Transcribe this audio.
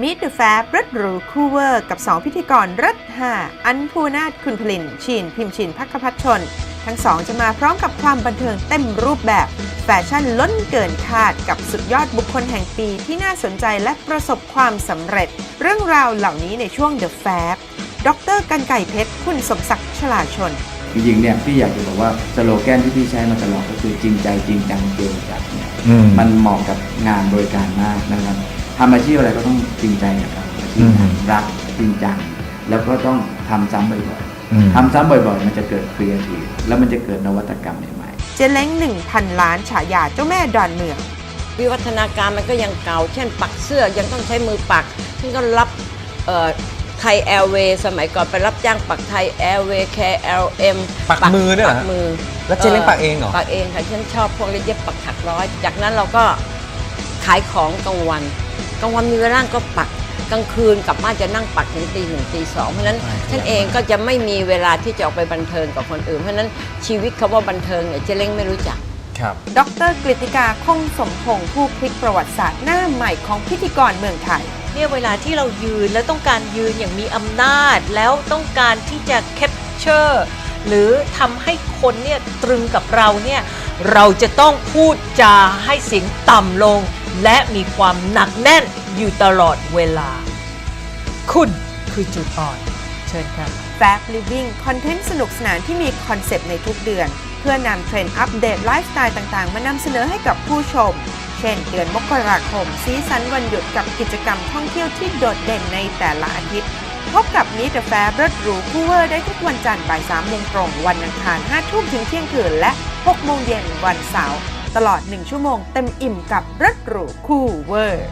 The Fab รถหรูคู่เวอร์ กับ 2 พิธีกรรถห้าอันภูนาถคุณพลินชิน พิมพ์ชินพักขพัฒชน ทั้งสองจะมาพร้อมกับความบันเทิงเต็มรูปแบบ แฟชั่นล้นเกินคาดกับสุดยอดบุคคลแห่งปีที่น่าสนใจและประสบความสำเร็จ เรื่องราวเหล่านี้ในช่วง The Fab ดรกันไก่เพชร คุณสมศักดิ์ฉลาชนจริงๆเนี่ยพี่อยากจะบอกว่าสโลแกนที่พี่ใช้มาตลอดก็คือจริงใจจริงจังเกินจัดเนี่ยอืมมันเหมาะกับงานบริการมากนะครับ ทำอาชีพอะไรก็ต้องจริงใจนะครับอาชีพนั้นอืมรักจริงจังแล้วก็ต้องทำซ้ำบ่อยอืมๆทำซ้ำบ่อยๆ มันจะเกิดครีเอทีฟแล้วมันจะเกิดนวัตกรรมใหม่ๆเจเล้ง1,000 ล้านฉายาเจ้าแม่ดอนเมือง วิวัฒนาการมันก็ยังเก่า เช่นปักเสื้อยังต้องใช้มือปักซึ่งก็รับเอ่อไทยแอร์เวย์สมัยก่อนไปรับจ้างปักไทยแอร์เวย์ KLM ปักมือด้วยเหรอปักมือ แล้วเจ๊เล้งปักเองเหรอ ปักเองค่ะฉันชอบพวกเย็บปักถักร้อย จากนั้นเราก็ขายของกลางวัน กลางวันมีเวลาก็ปักกลางคืนกลับบ้านจะนั่งปักถึงตีหนึ่งตีสองเพราะฉะนั้นใช่ครับฉันเองก็จะไม่มีเวลาที่จะออกไปบันเทิงกับคนอื่น เพราะฉะนั้นชีวิตคำว่าบันเทิงเนี่ยเจ๊เล้งไม่รู้จักครับดรกฤติกาคงสมพงษ์ผู้พลิกประวัติศาสตร์หน้าใหม่ของพิธีกรเมืองไทยเนี่ยเวลาที่เรายืนแล้วต้องการยืนอย่างมีอำนาจ แล้วต้องการที่จะแคปเจอร์หรือทำให้คนเนี่ยตรึงกับเราเนี่ยเราจะต้องพูดจาให้เสียงต่ำลง และมีความหนักแน่นอยู่ตลอดเวลา คุณคือจุดอ่อน เชิญค่ะ Fab Living คอนเทนต์สนุกสนานที่มีคอนเซปต์ในทุกเดือน เพื่อนำเทรนด์อัปเดตไลฟ์สไตล์ต่าง ๆ มานำเสนอให้กับผู้ชม เช่น เดือนมกราคมซีซันวันหยุดกับกิจกรรมท่องเที่ยวที่โดดเด่นในแต่ละอาทิตย์ พบกับมิ The Fab รถหรูคู่เวอร์ได้ทุกวันจันทร์บ่าย3โมงตรง วันอังคาร5ทุ่มถึงเที่ยงคืนและ6โมงเย็นวันเสาร์ ตลอด 1 ชั่วโมงเต็มอิ่มกับรถหรูคู่เวอร์